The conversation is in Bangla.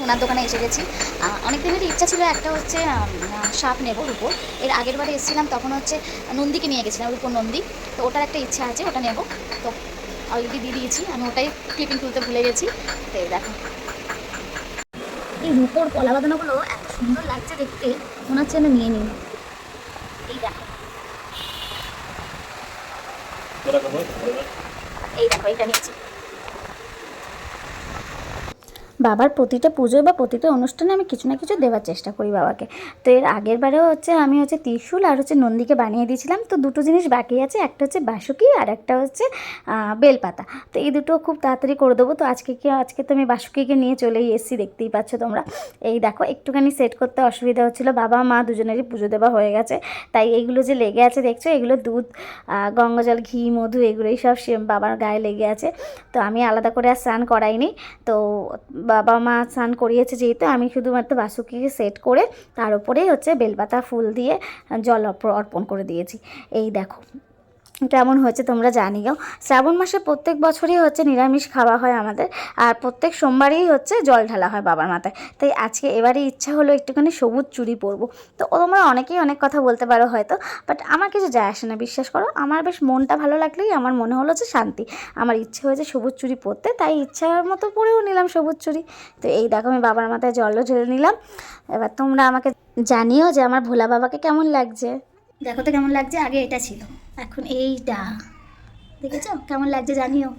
সোনার দোকানে এসে গেছি। অনেক দিনেরই ইচ্ছা ছিল একটা হচ্ছে সাপ নেব রূপোর এর আগের বারে এসেছিলাম তখন হচ্ছে নন্দীকে নিয়ে গেছিলাম রূপোর নন্দী। তো ওটার একটা ইচ্ছা আছে ওটা নেব। তো অলরেডি দিয়ে দিয়েছি আমি ওটাই ক্লিপিং তুলতে ভুলে গেছি। তো এই দেখো। এই রূপোর কলা বাঁধানোগুলো এত সুন্দর লাগছে দেখতে মনে হচ্ছে আমি নিয়ে নিই। এই দেখো। এই দেখো এটা নিয়েছি। বাবার প্রতিটা পুজো বা প্রতিটা অনুষ্ঠানে আমি কিছু না কিছু দেওয়ার চেষ্টা করি বাবাকে। তো এর আগের বারেও হচ্ছে আমি হচ্ছে ত্রিশূল আর হচ্ছে নন্দীকে বানিয়ে দিয়েছিলাম। তো দুটো জিনিস বাকি আছে, একটা হচ্ছে বাসুকি আর একটা হচ্ছে বেলপাতা। তো এই দুটো খুব তাড়াতাড়ি করে দেবো। তো আজকে কি, আজকে তো আমি বাসুকিকে নিয়ে চলেই এসেছি, দেখতেই পাচ্ছ তোমরা। এই দেখো, একটুখানি সেট করতে অসুবিধা হচ্ছিল। বাবা, মা দুজনেরই পুজো দেওয়া হয়ে গেছে। তাই এইগুলো যে লেগে আছে, দেখছ? এগুলো দুধ গঙ্গাজল, ঘি, মধু, এগুলোই সব বাবার গায়ে লেগে আছে। তো আমি আলাদা করে আর স্নান করাইনি। তো বাবা মা স্নান করিয়েছে যেহেতু, আমি শুধুমাত্র বাসুকিকে সেট করে তার উপরেই হচ্ছে বেলপাতা ফুল দিয়ে জল অর্পণ করে দিয়েছি। এই দেখো কেমন হয়েছে তোমরা জানিও শ্রাবণ মাসে প্রত্যেক বছরই হচ্ছে নিরামিষ খাওয়া হয় আমাদের, আর প্রত্যেক সোমবারেই হচ্ছে জল ঢালা হয় বাবার মাথায়। তাই আজকে এবারে ইচ্ছা হলো একটুখানি সবুজ চুড়ি পরবো। তো তোমরা অনেকেই অনেক কথা বলতে পারো হয়তো বাট আমার কিছু যায় আসে না, বিশ্বাস করো। আমার বেশ মনটা ভালো লাগলেই আমার মনে হলো যে শান্তি। আমার ইচ্ছে হয়েছে সবুজ চুড়ি পরতে, তাই ইচ্ছার মতো পরেও নিলাম সবুজ চুড়ি তো এই দেখো আমি বাবার মাথায় জলও ঢেলে নিলাম। এবার তোমরা আমাকে জানিও যে আমার ভোলা বাবাকে কেমন লাগছে। দেখো তো কেমন লাগছে, আগে এটা ছিল। এখন এইটা। দেখেছ? কেমন লাগছে জানিও।